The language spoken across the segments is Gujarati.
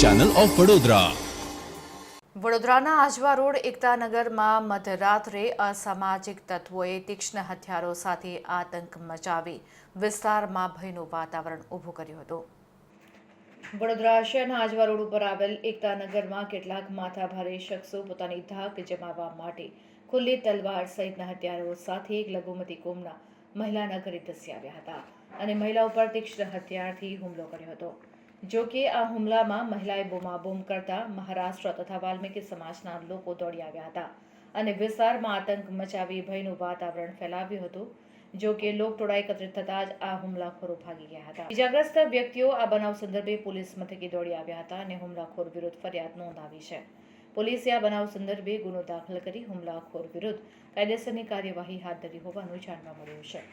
ચેનલ ઓફ વડોદરા વડોદરાના આજવા રોડ એકતાનગરમાં મધરાત્રે અસામાજિક તત્વોએ તીક્ષ્ણ હથિયારો સાથે આતંક મચાવી વિસ્તારમાં ભયનું વાતાવરણ ઊભું કર્યું હતું. વડોદરા શહેરના આજવા રોડ ઉપર આવેલ એકતાનગરમાં કેટલાક માથાભારે શખ્સો પોતાની ધાક જમાવવા માટે ખુલ્લી તલવાર સહિતના હથિયારો સાથે એક લઘુમતી કોમના મહિલાના ઘરે ધસી આવ્યા હતા અને મહિલા ઉપર તીક્ષ્ણ હથિયારથી હુમલો કર્યો હતો. જો કે આ હુમલામાં મહિલાએ બૂમાબૂમ કરતા મહારાષ્ટ્ર તથા વાલ્મીકી સમાજના લોકો દોડી આવ્યા હતા અને વિસ્તારમાં આતંક મચાવી ભયનું વાતાવરણ ફેલાવ્યું હતું જો કે લોકટોળા એકત્રિત થતા જ આ હુમલાખોરો ભાગી ગયા હતા ઇજાગ્રસ્ત વ્યક્તિઓ આ બનાવ સંદર્ભે પોલીસ મથકે દોડી આવ્યા હતા અને હુમલાખોર વિરુદ્ધ ફરિયાદ નોંધાવી છે પોલીસે આ બનાવ સંદર્ભે ગુનો દાખલ કરી હુમલાખોર વિરુદ્ધ કાયદેસરની કાર્યવાહી હાથ ધરી હોવાનું જાણવા મળ્યું છે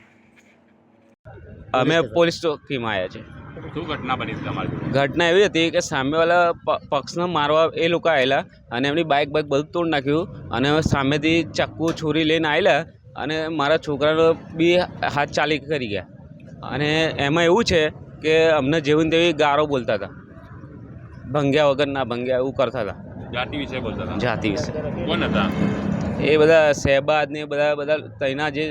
અમે પોલીસ ચોકીમાં આવ્યા છે શું ઘટના બની તમારી ઘટના એવી હતી કે સામેવાળા પક્ષને મારવા એ લોકો આવેલા અને એમની બાઇક બાઇક બધું તોડ નાખ્યું અને સામેથી ચાકુ છોરી લઈને આવેલા અને મારા છોકરાનો બી હાથ ચાલી કરી ગયા. અને એમાં એવું છે કે અમને જેવી ને તેવી ગારો બોલતા હતા. ભંગ્યા વગર ના ભંગ્યા એવું કરતા હતા. જાતિ વિશે બોલતા હતા? જાતિ વિશે. કોણ હતા? એ બધા શહેબાદ ને બધા બધા તૈના જે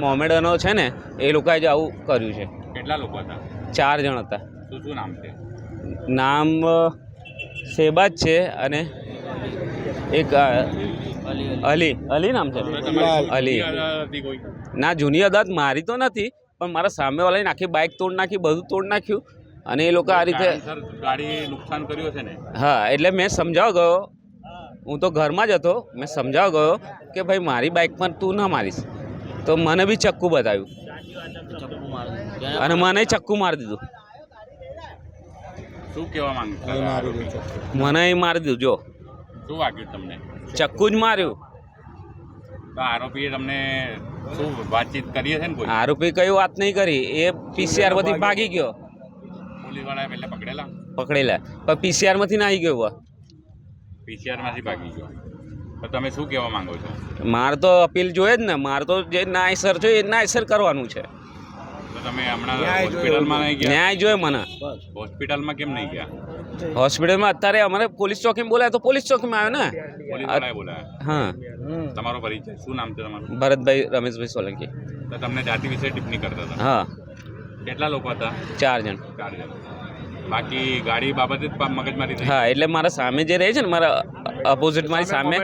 મોમેડનો છે ને એ લોકોએ જ આવું કર્યું છે. કેટલા લોકો હતા? ચાર જણ હતા. શું શું નામ છે? નામ શેબાજ છે અને એક અલી. અલી નામ છે. અલી. ના જૂની અદાલત મારી તો નથી પણ મારા સામેવાળાએ આખી બાઇક તોડ નાખી બધું તોડ નાખ્યું અને એ લોકો આ રીતે ગાડી નુકસાન કર્યું છે ને? હા એટલે મેં સમજાવ ગયો. હું તો ઘરમાં જ હતો. મેં સમજાવ ગયો કે ભાઈ મારી બાઇક પર તું ના મારીશ. તો મને બી ચક્કુ બતાવ્યું. અને મને ચક્કુ મારી દીધું. શું કહેવા માંગુ મને એ મારી દીધું જો. શું વાગ્યું તમને? ચક્કુ જ માર્યું. તો આરોપીએ તમને શું વાતચીત કરી હશે ને કોઈ? આરોપી કઈ વાત નહીં કરી. એ પીસીઆરમાંથી ભાગી ગયો. પોલીસ વાળાએ પહેલા પકડેલા? પકડેલા. પણ પીસીઆરમાંથી ના આવી ગયો હવે. પીસીઆરમાંથી ભાગી ગયો. તમે શું કહેવા માંગો છો? માર તો અપીલ જોઈએ જ ને. માર તો જે નાયસર છે એ નાયસર કરવાનું છે. તો તમે હમણાં હોસ્પિટલમાં નહીં ગયા? ન્યાય જોઈએ મને. હોસ્પિટલમાં કેમ નહીં ગયા? હોસ્પિટલમાં અત્યારે અમારે પોલીસ ચોકીમાં બોલાય તો પોલીસ ચોકીમાં આવ્યો ને. પોલીસ વાળાએ હા. તમારો પરિચય શું નામ છે તમારું? ભરતભાઈ રમેશભાઈ સોલંકી. તો તમને જાતિ વિશે ટિપ્પણી કરતા હતા? હા. કેટલા લોકો હતા? ચાર જણ. ચાર જણ. બાકી ગાડી બાબતે મગજમારી થઈ? હા એટલે મારા સામે જે રહે છે ને મારા અપોઝિટ મારી સામે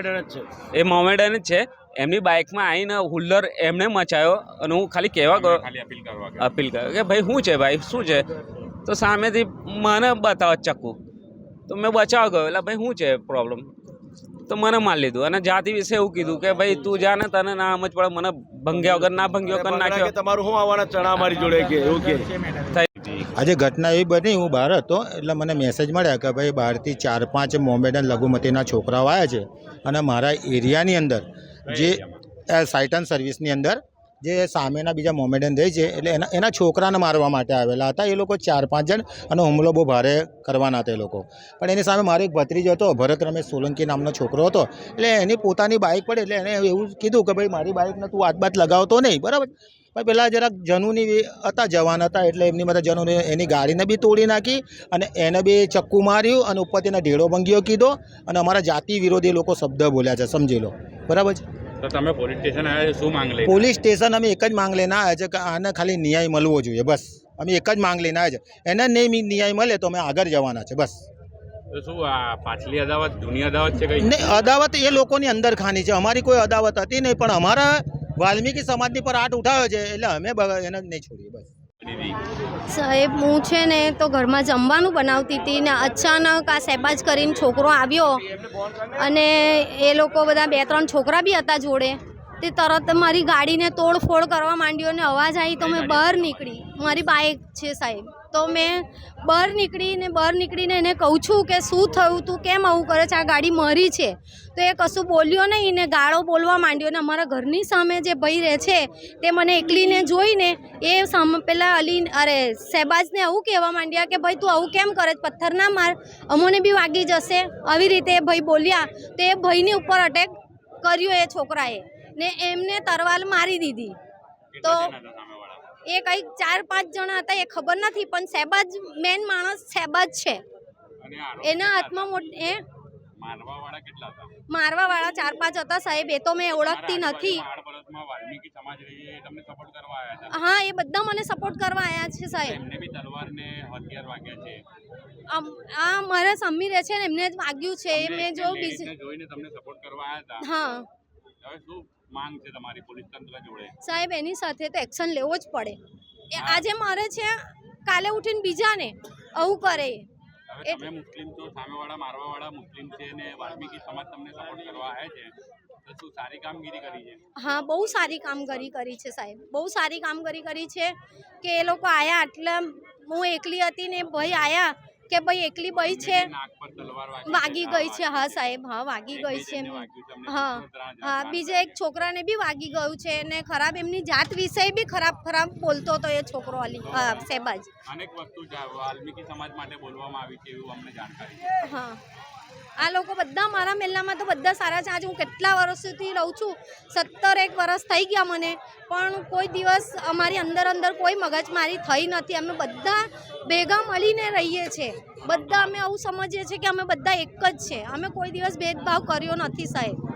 એ મોમેડન જ છે. એમની બાઇકમાં આવીને હુલ્લર એમને મચાયો અને હું ખાલી કહેવા ગયો અપીલ કરવા ગયા. અપીલ કરે કે ભાઈ શું છે ભાઈ? શું છે? તો સામેથી મને બતાવો ચક્કુ. તો મેં બચાવ ગયો. એટલે ભાઈ શું છે પ્રોબ્લેમ તો મને મારી લીધું અને જાતિ વિશે એવું કીધું કે ભાઈ તું જા ને તને ના સમજ પડે. મને ભંગ્યા વગર ના ભંગ્યો કરી નાખ્યો. તમારું શું આવવાના? ચણા મારી જોડે કે એવું કે. આજે ઘટના એવી બની હું બહાર હતો એટલે મને મેસેજ મળ્યા કે ભાઈ બહારથી ચાર પાંચ મોમેડન લઘુમતીના છોકરાઓ આવ્યા છે અને મારા એરિયાની અંદર જે સાઇટન સાયટન સર્વિસની અંદર જે સામેના બીજા મોમેડન રહે છે એટલે એના એના છોકરાને મારવા માટે આવેલા હતા. એ લોકો ચાર પાંચ જણ અને હુમલો બહુ ભારે કરવાના હતા એ લોકો. પણ એની સામે મારો એક ભત્રીજો હતો ભરત રમેશ સોલંકી નામનો છોકરો હતો. એટલે એની પોતાની બાઇક પડે એટલે એણે એવું કીધું કે ભાઈ મારી બાઇકને તું હાથ બાત લગાવતો નહીં બરાબર? પણ પેલા જરાક જનુની હતા જવાન હતા એટલે એમની બધા જનુને એની ગાડીને બી તોડી નાખી અને એને બી ચક્કુ માર્યું અને ઉપરથી એને ઢેળો ભંગ્યો કીધો અને અમારા જાતિ વિરોધી લોકો શબ્દ બોલ્યા છે સમજી લો. બરાબર છે? તો તમે પોલીસ સ્ટેશન આવ્યા શું માંગ પોલીસ સ્ટેશન અમે એક જ માંગ લઈને આવ્યા છે કે આને ખાલી ન્યાય મળવો જોઈએ બસ. અમે એક જ માંગ લઈને આવ્યા છે. એને નહીં ન્યાય મળે તો અમે આગળ જવાના છે બસ. તો શું આ પાછલી અદાવત જૂની અદાવત છે કઈ? ને અદાવત એ લોકોની અંદર ખાની છે. અમારી કોઈ અદાવત હતી નહીં પણ અમારા વાલ્મીકી સમાજની પર આટ ઉઠાવ્યો છે, એટલે અમે એને નહીં છોડીએ, બસ. સાહેબ, હું છે ને તો ઘરમાં જમવાનું બનાવતી હતી ને અચાનક આ સેબાજ કરીને છોકરો આવ્યો અને એ લોકો બધા બે ત્રણ છોકરા બી હતા જોડે. તે તરત મારી ગાડીને તોડફોડ કરવા માંડ્યો અને અવાજ આવી તો મેં બહાર નીકળી. મારી બાઇક છે સાહેબ. તો મેં બહાર નીકળીને બહાર નીકળીને એને કહું છું કે શું થયું, તું કેમ આવું કરે છે? આ ગાડી મારી છે. તો એ કશું બોલ્યો નહીં ને ગાળો બોલવા માંડ્યો ને અમારા ઘરની સામે જે ભાઈ રહે છે, તે મને એકલીને જોઈને એ સામે પેલા અલી અરે શહેબાજને આવું કહેવા માંડ્યા કે, ભાઈ, તું આવું કેમ કરે? પથ્થર ના માર, અમોને બી વાગી જશે. આવી રીતે એ ભાઈ બોલ્યા. તો એ ભાઈની ઉપર અટેક કર્યો એ છોકરાએ ને એમને તરવાલ મારી દીધી. તો એ કંઈક ચાર પાંચ જણા હતા એ ખબર નથી પણ શહેબાજ મેન માણસ શહેબાજ છે. એના હાથમાં મોટ એ હતા? મારવાવાળા ચાર પાંચ હતા સાહેબ એ તો મેં ઓળખતી નથી. હા એ બધા મને સપોર્ટ કરવા આવ્યા છે સાહેબ. આ મારા સમ્મી છે ને એમને જ વાગ્યું છે મેં જો બીજી હા. હવે શું માંગ છે તમારી પોલીસ તંત્ર જોડે? સાહેબ એની સાથે તો એક્શન લેવો જ પડે. એ આજે મારે છે કાલે ઉઠીને બીજાને આવું કરે. તમે મુસ્લિમ છો સામેવાળા મારવાવાળા મુસ્લિમ છે ને વાલ્મીકી સમાજ તમને સપોર્ટ કરવા આવે છે તો શું સારી કામગીરી કરી છે? હા બહુ સારી કામગીરી કરી છે સાહેબ. બહુ સારી કામગીરી કરી છે કે એ લોકો આયા આટલા હું એકલી હતી ને ભાઈ આયા કે ભાઈ એકલી બઈ છે? વાગી ગઈ છે હા સાહેબ હા વાગી ગઈ છે હા હા બીજા એક છોકરાને બી વાગી ગયું છે ને ખરાબ એમની જાત વિશે બી ખરાબ ખરાબ બોલતો હતો એ છોકરો અલી હા, શહેબાજ અનેક વસ્તુ વાલ્મીકી સમાજ માટે બોલવામાં આવી છે એવું અમને જાણકારી હા. આ લોકો બધા મારા મહેલામાં તો બધા સારા છે. આજે હું કેટલા વર્ષથી રહું છું? સત્તર એક વર્ષ થઈ ગયા મને. પણ કોઈ દિવસ અમારી અંદર અંદર કોઈ મગજમારી થઈ નથી. અમે બધા ભેગા મળીને રહીએ છીએ બધા અમે આવું સમજીએ છીએ કે અમે બધા એક જ છે. અમે કોઈ દિવસ ભેદભાવ કર્યો નથી, સાહેબ.